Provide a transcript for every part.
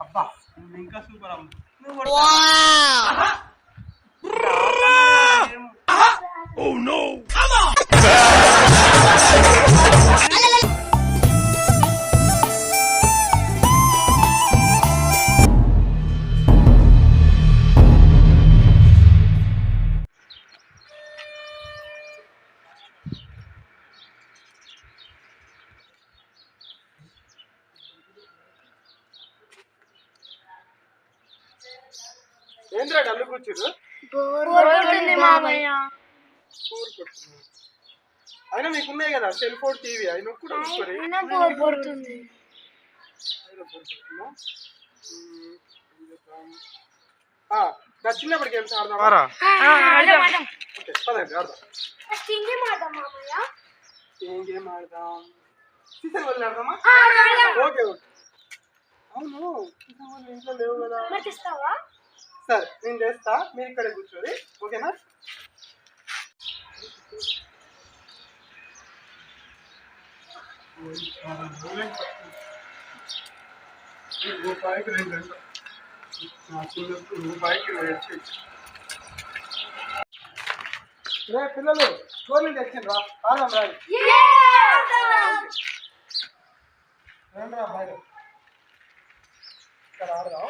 అబ్బా ఇంకా సూపర్ అమ్మ ఏంద్రా డల్లు కొడుతుంది మామయ్య. అయినా మీకు ఉన్నాయి కదా సెల్ ఫోన్ టీవీ అయినా కూడా చూసుకోరు అయినా బోర్ కొడుతుంది. నా చిన్నప్పటి గేమ్స్ ఆడదాం ఓకే పదండి ఆడదాం. ఏం గేమ్ ఆడదాం? సీసన్ వదిలి ఆడదామా? Okay okay. అవును సీసన్ వదిలి ఇంట్లో లేవు కదా. సరే నేను చేస్తా మీరు ఇక్కడే కూర్చోండి. ఓకేనా? రూపాయికి రెండు రెండు రే పిల్లలు స్కూల్ తెచ్చిండ్రా. ఆడదాం రాదు రండి రా బయట. ఇక్కడ ఆడదాం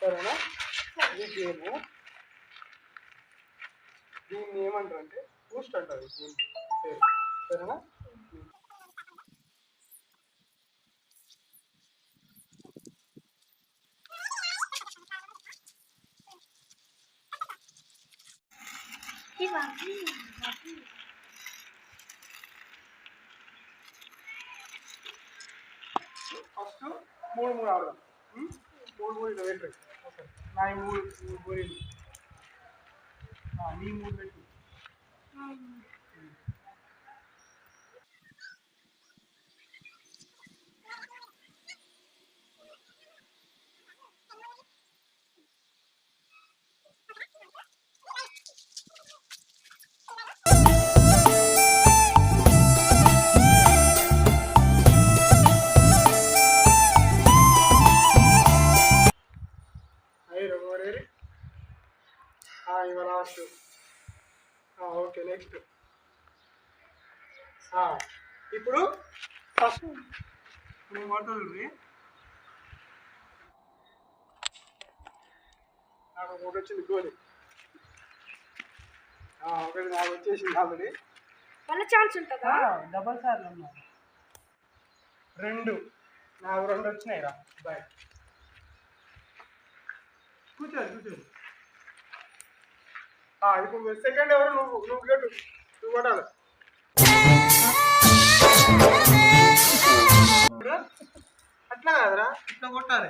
సరేనా ఈ గేము దీన్ని ఏమంటారు అంటే బూస్ట్ అంటారు ఈ గేమ్ పేరు సరేనా ఫస్ట్ మూడు మూడు ఆడదాం ఉం? మూడు మూడు ఇలా పెట్టు ఓకే నా ఈ మూడు మూడు గోరీలు ఆ, లాస్ట్ ఓకే నెక్స్ట్ ఇప్పుడు ఫస్ట్ నేను కొడుతుంది నాకు ఒకటి వచ్చింది గోలి. ఆ, ఒకటి నాకు వచ్చేసింది ఆల్రెడీ మళ్ళీ ఛాన్స్ ఉంటుందా? డబల్ సార్లు అన్నా. రెండు. నాకు రెండు వచ్చినాయి రా బాయ్ కూర్చోండి కూర్చోండి. ఇప్పుడు సెకండ్ ఎవరు నువ్వు నువ్వు గట్టు నువ్వు కొట్టాలి. అట్లా కాదురా. ఇట్లా కొట్టాలి.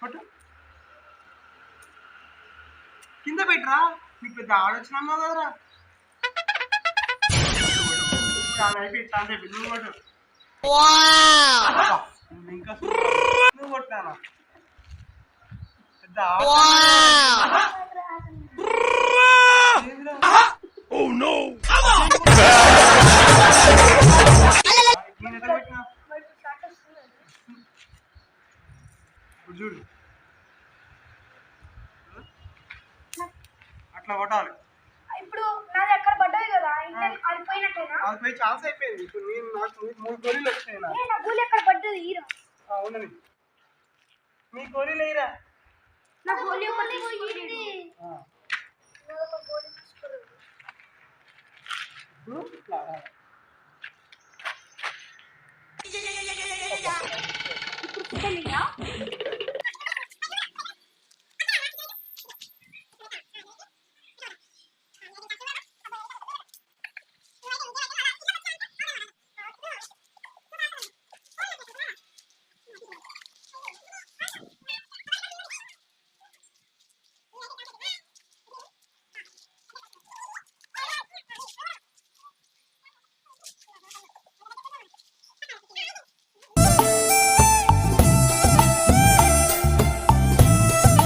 కొట్టు. కింద పెట్టరా. నీకు పెద్ద ఆడొచ్చినా కదరా. చాలా అయిపోయి నువ్వు కొట్టు. అబ్బా, నువ్వు ఇంకా నువ్వు కొట్టానా పెద్ద చూడు అట్లా కొట్టాలి. ఇప్పుడు నాది ఎక్కడ పడ్డది కదా అది పోయినట్టేనా అది పోయి ఛాన్స్ అయిపోయింది. ఇప్పుడు నేను నాకు మూడు- మూడు గోళీలు వచ్చినాయి నా గోలి ఎక్కడ పడ్డది? హీరో ఆ, ఉండని మీ గోళీలు వేయరా నా గోలి ఒకటి పోయింది ఆ. ఒక గోలి తీసుకోలేదు. ఇప్పుడు ఇట్లా రా. ఇప్పుడు చికెన్ ఇదా?